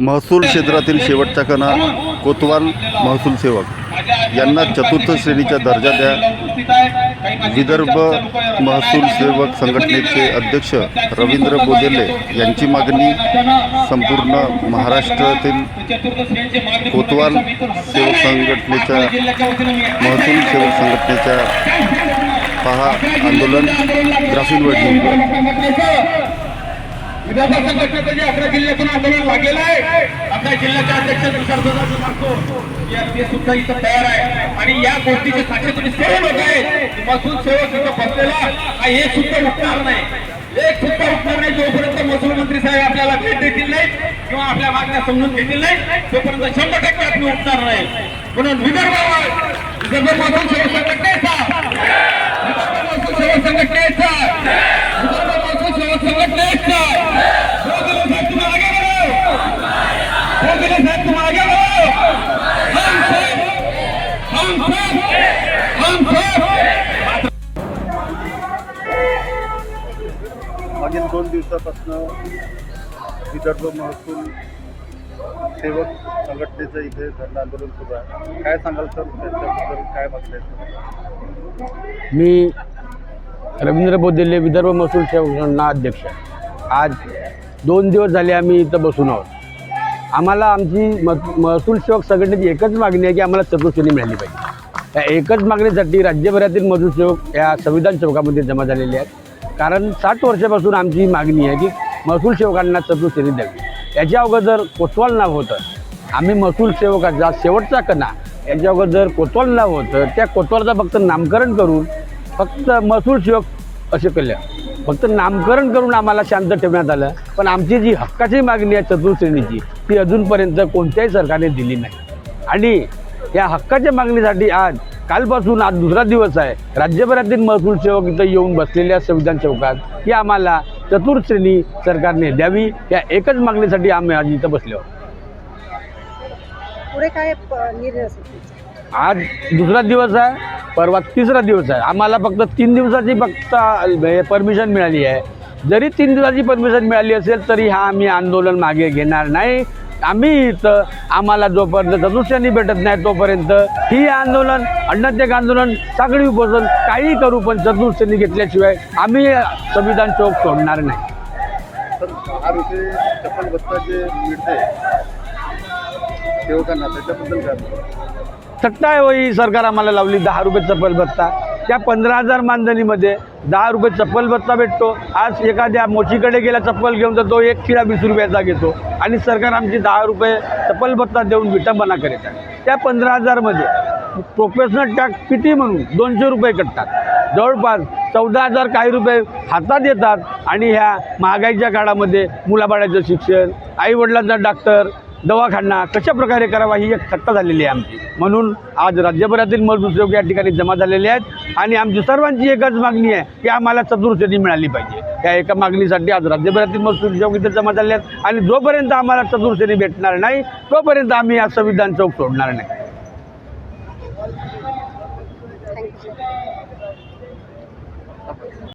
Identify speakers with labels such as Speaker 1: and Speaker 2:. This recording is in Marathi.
Speaker 1: महसूल क्षेत्रातील शेवटचा कणा कोतवाल महसूल सेवक. यांना चतुर्थ श्रेणीचा दर्जा द्या. विदर्भ महसूल सेवक संघटनेचे अध्यक्ष रवींद्र बोदेले यांची मागणी संपूर्ण महाराष्ट्रातील कोतवाल सेवक संघटनेच्या महसूल सेवक संघटनेच्या पहा आंदोलन ग्राफीण वडणी
Speaker 2: विधानसभा संघटनेचं जे अकरा जिल्ह्यातून आंदोलन लागलेलं आहे. आपल्या जिल्ह्याचे अध्यक्ष तुषार सांगतो ते सुद्धा इथं तयार आहे. आणि या गोष्टीचे साक्षी तुम्ही सर्व लोक आहे महसूल सेवक इथं बसलेला. हे सुद्धा उठणार नाही. एक सुद्धा उठणार नाही जोपर्यंत महसूल मंत्री साहेब आपल्याला भेट देतील नाही किंवा आपल्या मागण्या समजून घेतील नाही तोपर्यंत शंभर टक्के आपण उठणार नाही. म्हणून विदर्भावर विदर्भ महसूल सेवक संघटनेचा. विदर्भ महसूल सेवक संघटनेचा.
Speaker 1: मागील दोन दिवसापासून विदर्भ महसूल सेवक संघटनेचं इथे धरणं आंदोलन सुरू आहे. काय सांगाल सर त्याच्याबद्दल? काय म्हटलंय
Speaker 3: मी रवींद्र बोदेले विदर्भ महसूल सेवकांना अध्यक्ष आज दोन दिवस झाले आम्ही इथं बसून आहोत. आम्हाला आमची महसूल सेवक संघटनेची एकच मागणी आहे की आम्हाला चतुर्श्रेणी मिळाली पाहिजे. या एकच मागणीसाठी राज्यभरातील महसूल सेवक या संविधान सेवकामध्ये जमा झालेले आहेत. कारण साठ वर्षापासून आमची मागणी आहे की महसूल सेवकांना चतुर्श्रेणी द्यावी. याच्या अगोदर कोतवाल नाव होतं. आम्ही महसूल सेवकाचा शेवटचा कणा. याच्या अगोदर कोतवाल नाव होतं. त्या कोतवालचं फक्त नामकरण करून फक्त महसूल सेवक असे केलं. फक्त नामकरण करून आम्हाला शांत ठेवण्यात आलं. पण आमची जी हक्काची मागणी आहे चतुर्श्रेणीची ती अजूनपर्यंत कोणत्याही सरकारने दिली नाही. आणि या हक्काच्या मागणीसाठी आज कालपासून आज दुसरा दिवस आहे. राज्यभरातील महसूल सेवक इथं येऊन बसलेल्या संविधान चौकात की आम्हाला चतुर्श्रेणी सरकारने द्यावी. या एकच मागणीसाठी आम्ही आज इथं बसले आहोत.
Speaker 4: पुढे काय?
Speaker 3: आज दुसरा दिवस आहे. परवा तिसरा दिवस आहे. आम्हाला फक्त तीन दिवसाची फक्त परमिशन मिळाली आहे. जरी तीन दिवसाची परमिशन मिळाली असेल तरी हा आम्ही आंदोलन मागे घेणार नाही. आम्ही इथं आम्हाला जोपर्यंत चतुर्श्रेणी भेटत नाही तोपर्यंत ही आंदोलन अण्णात्याग आंदोलन सागडी उपोषण काही करू पण चतुर्श्रेणी घेतल्याशिवाय आम्ही संविधान चौक सोडणार नाही? सत्ता आहे होई सरकार आम्हाला लावली दहा रुपये चप्पल भत्ता त्या पंधरा हजार मानधनीमध्ये दहा रुपये चप्पल भत्ता भेटतो. आज एखाद्या मोचीकडे गेला चप्पल घेऊन तर तो एक किडा वीस रुपयाचा घेतो. आणि सरकार आमची दहा रुपये चप्पल भत्ता देऊन विटंबना करीत आहे. त्या पंधरा हजारमध्ये प्रोफेशनल टॅक्स किती म्हणून? दोनशे रुपये कटतात. जवळपास चौदा हजार काही रुपये हातात येतात. आणि ह्या महागाईच्या काळामध्ये मुलाबाळाचं शिक्षण आईवडिलांचा डॉक्टर दवाखाना कशा प्रकारे करावा ही एक सत्ता झालेली आहे आमची. म्हणून आज राज्यभरातील मजदूर या ठिकाणी जमा झालेले आहेत आणि आमची सर्वांची एकच मागणी आहे की आम्हाला चतुर्श्रेणी मिळाली पाहिजे. त्या एका मागणीसाठी आज राज्यभरातील मजदूर सेवक इथे जमा झाले आहेत आणि जोपर्यंत आम्हाला चतुर्श्रेणी भेटणार नाही तोपर्यंत आम्ही या संविधान चौक सोडणार नाही.